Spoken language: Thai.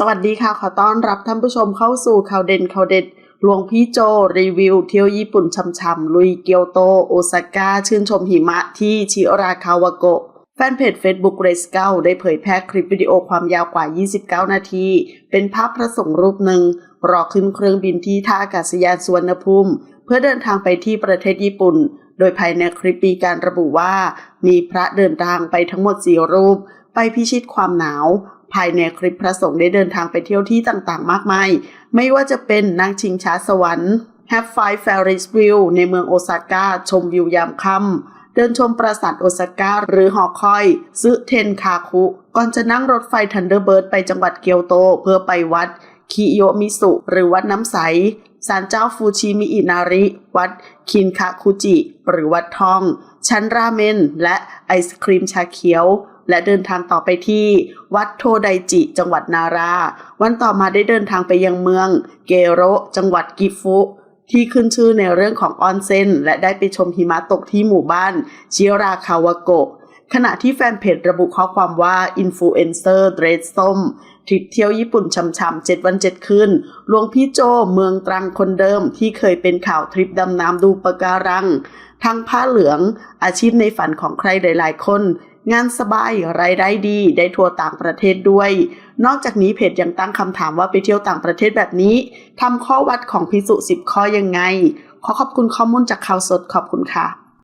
สวัสดีค่ะ ขอต้อนรับท่านผู้ชมเข้าสู่ข่าวเด่นข่าวเด็ดหลวงพี่โจรีวิว เที่ยวญี่ปุ่นช่ำๆลุยเกียวโต โอซาก้า ชื่นชมหิมะที่ชิโราคาวาโกะแฟนเพจ Facebook r a c e 9ได้เผยแพร่คลิปวิดีโอความยาวกว่า 29 นาที เป็นภาพพระสงฆ์รูปหนึ่ง รอขึ้นเครื่องบินที่ท่าอากาศยานสุวรรณภูมิ เพื่อเดินทางไปที่ประเทศญี่ปุ่น โดยภายในคลิปมีการระบุว่า มีพระเดินทางไปทั้งหมด 4 รูป ไปพิชิตความหนาว ภายในคลิปพระสงฆ์ได้เดินทางไปเที่ยวที่ต่างๆ มากมาย ไม่ว่าจะเป็นนั่งชิงช้าสวรรค์ Have Five Ferris Wheel ในเมืองโอซาก้า ชมวิวยามค่ำเดินชมปราสาทโอซาก้าหรือหอคอย ซึเทนคาคุ ก่อนจะนั่งรถไฟทันเดอร์เบิร์ดไปจังหวัดเกียวโต เพื่อไปวัด คิโยมิสุ หรือวัดน้ำใสศาลเจ้าฟูชิมิอินาริ วัดคินคาคุจิ หรือวัดทอง ชั้นราเมน และไอศครีมชาเขียว และเดินทางต่อไปที่วัดโทไดจิ จังหวัดนารา วันต่อมาได้เดินทางไปยังเมือง เกโรจังหวัดกิฟุ ที่ขึ้นชื่อในเรื่องของออนเซ็นและได้ไปชมหิมะตกที่หมู่บ้านชิราคาวาโกะขณะที่แฟนเพจระบุข้อความว่าอินฟลูเอนเซอร์เดรสส้มทริปเที่ยวญี่ปุ่นช่ำๆ7วัน 7 คืนหลวงพี่โจเมืองตรังคนเดิมที่เคยเป็นข่าวทริปดำน้ำดูปะการัง ทั้งผ้าเหลืองอาชีพในฝันของใครหลายๆคน งานสบายรายได้ดี ได้ทัวร์ต่างประเทศด้วย นอกจากนี้เพจยังตั้งคำถามว่าไปเที่ยวต่างประเทศแบบนี้ทำข้อวัดของพิสุ10 ข้อยังไง ขอขอบคุณข้อมูลจากข่าวสดขอบคุณค่ะ